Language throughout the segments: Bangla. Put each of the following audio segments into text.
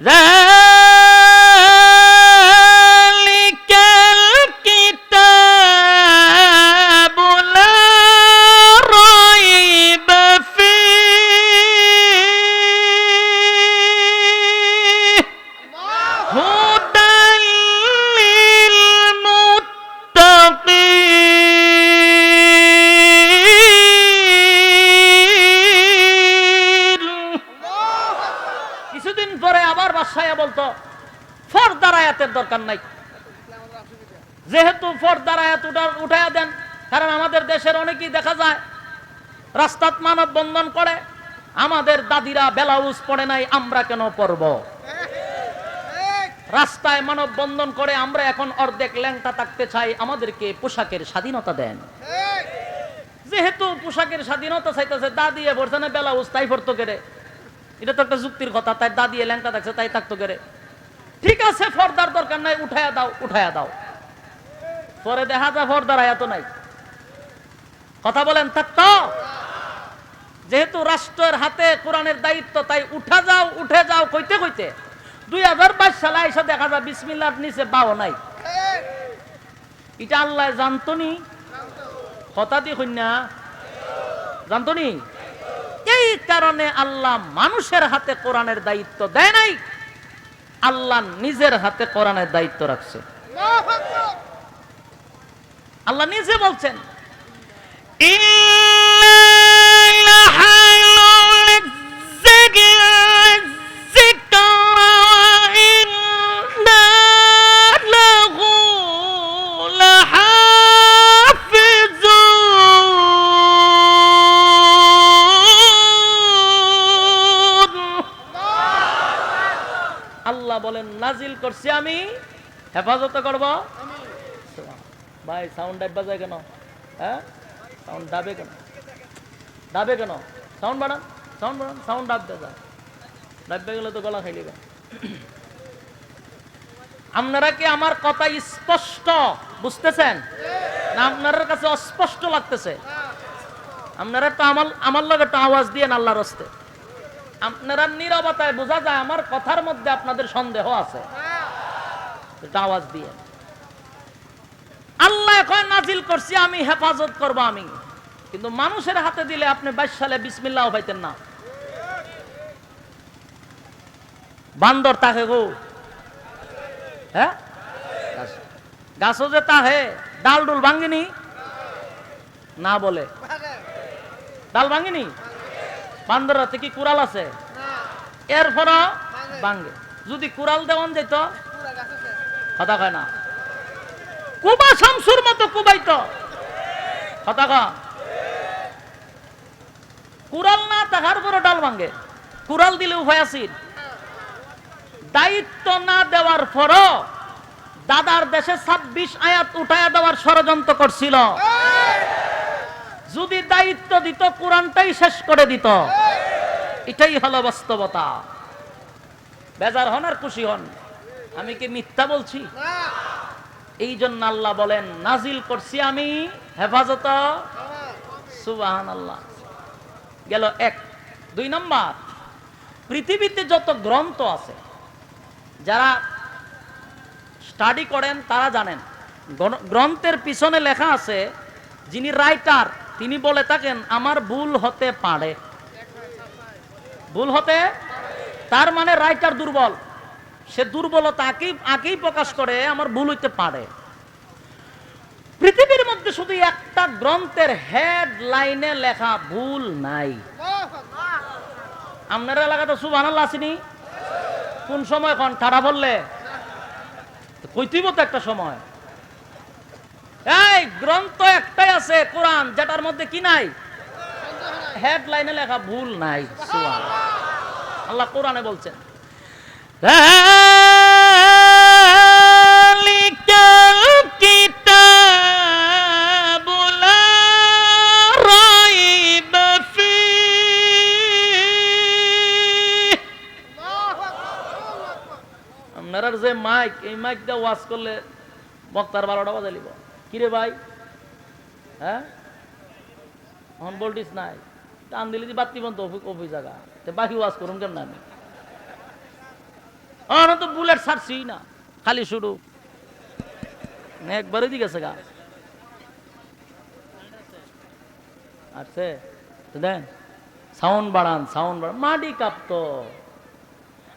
ذلك বলতো ফর্দার আয়াতের দরকার নাই। যেহেতু ফর্দার আয়াত উঠা- উঠাইয়া দেন, কারণ আমাদের দেশের অনেকেই দেখা যায়, রাস্তাত মানব বন্ধন করে, আমাদের দাদিরা বেলাউজ পড়ে নাই, আমরা কেন পরব? রাস্তায় মানব বন্ধন করে আমরা এখন অর্ধেক ল্যাংটা থাকতে চাই, আমাদেরকে পোশাকের স্বাধীনতা দেন। যেহেতু পোশাকের স্বাধীনতা চাইতেছে দা দিয়ে না, বেলাউজ তাই পড়তো কেড়ে এটা তো একটা যুক্তির কথা, তাই দা দিয়ে ল্যাংটা থাকছে তাই থাকতো কেড়ে ঠিক আছে, ফর্দার দরকার নাই, উঠায়া দাও উঠায়া দাও। পরে দেখা যায় ফর্দার আয়াত নাই। কথা বলেন, থাকতো? যেহেতু রাষ্ট্রের হাতে কোরআনের দায়িত্ব, তাই উঠা যাও, উঠে যাও, কইতে কইতে। দুই হাজার বাইশ সালে এসে দেখা যায় বিসমিল্লার নিচে বাও নাই। এটা আল্লাহ জানতো নি কথা দি কন্যা জানতো নি এই কারণে আল্লাহ মানুষের হাতে কোরআনের দায়িত্ব দেয় নাই। আল্লাহ নিজের হাতে কোরআনের দায়িত্ব রাখছে। আল্লাহ নিজে বলছেন বলেন, নাজিল করছি আমি। হেফাজত করব? ভাই সাউন্ড ডাব্বা যায় কেন? হ্যাঁ? সাউন্ড ডাবে কেন? ডাবে কেন? সাউন্ড বাড়ান সাউন্ড বাড়ান সাউন্ড ডাবতে যায় ডাববে গেলে তো গলা খাইলে কেন? আপনারা কি আমার কথা স্পষ্ট বুঝতেছেন? না আপনার কাছে অস্পষ্ট লাগতেছে? আপনারা তো আমার আমার লগে একটু আওয়াজ দিয়ে আল্লাহর রস্তে আপনারা নিরবতায় বোঝা যায় আমার কথার মধ্যে আপনাদের সন্দেহ আছে। আওয়াজ দিয়ে আল্লাহ কয়, নাজিল করছি আমি, হেফাজত করব আমি। কিন্তু মানুষের হাতে দিলে আপনি বাইশ সালে বিসমিল্লাহ পাইতেন না। বান্দর তাকে গো। হ্যাঁ? গাছও যে তাহে, ডাল ডুল ভাঙ্গিনি? না বলে। ডাল ভাঙ্গিনি? বান্দর হাতে কি কুড়াল আছে? এরপর ভাঙ্গে যদি কুড়াল দেওয়ান যেত কথা কয় না। কুবা শামসুর মতো কুবাইতো। কথা কয় কুড়াল না তাহার পরে ডাল ভাঙ্গে কুড়াল দিলে উভয় আসিল। দায়িত্ব না দেওয়ার পরও দাদার দেশে ছাব্বিশ আয়াত উঠায়া দেওয়ার ষড়যন্ত্র করছিল। যদি দায়িত্ব দিত, কোরআনটাই শেষ করে দিত। এটাই হলো বাস্তবতা। বেজার হন আর খুশি হন। আমি কি মিথ্যা বলছি? এই জন্য আল্লাহ বলেন, নাজিল করছি আমি হেফাজত। সুবাহান আল্লাহ গেল এক। দুই নম্বর, পৃথিবীতে যত গ্রন্থ আছে, যারা স্টাডি করেন, তারা জানেন গ্রন্থের পিছনে লেখা আছে, যিনি রাইটার তিনি বলে থাকেন, আমার ভুল হতে পারে। ভুল হতে তার মানে রাইটার দুর্বল। সে দুর্বলতা আকেই প্রকাশ করে, আমার ভুল হইতে পারে। পৃথিবীর মধ্যে শুধু একটা গ্রন্থের হেড লাইনে লেখা ভুল নাই। আপনার এলাকাতে সুবাহ আসেনি? কোন সময় কোন? ঠাড়া বললে? কইতিব তো একটা সময়। এই, গ্রন্থ একটাই আছে, কোরআন, যেটার মধ্যে কি নাই? হেডলাইনে লেখা, ভুল নাই। আল্লাহ কোরআনে বলছেন আপনার যে মাইক, এই মাইক দিয়ে ওয়াজ করলে বক্তার বারোটা বাজে লিব কিরে ভাই? হ্যাঁ? এখন বলটিস নাই। টান দিলে যে বাতি বন্ধ অফিস জায়গা। তো বাকি ওয়াজ করুন কেমন আমি? আমরা তো বুলেট ছাড়ছি না। খালি শুরু। একবারই দিকে গা। আছে তো দেন। সাউন্ড বাড়ান সাউন্ড বাড়ান। মাটি কাঁপতো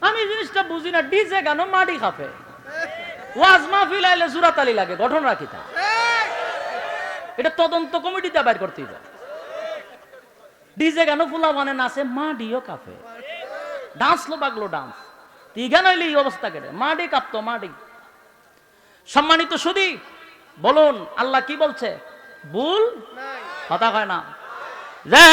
আমি জিনিসটা বুঝি না, ডিজে কেন মাটি কাঁপে। ওয়াজ মাহফিল আইলে জুরাতালি লাগে, গঠন রাখি তা। এটা তদন্ত কমিটিতে বাইর করতে হবে ডিজে গান ফুলা মানে নাচে মা ডিও কাঁপে। ডান্স লো বাগলো ডান্স। তিঘান হইলে এই অবস্থা কেটে। মাটি কাঁপতো মাডি সম্মানিত সুদী বলুন আল্লাহ কি বলছে? ভুল? কথা হয় না। যে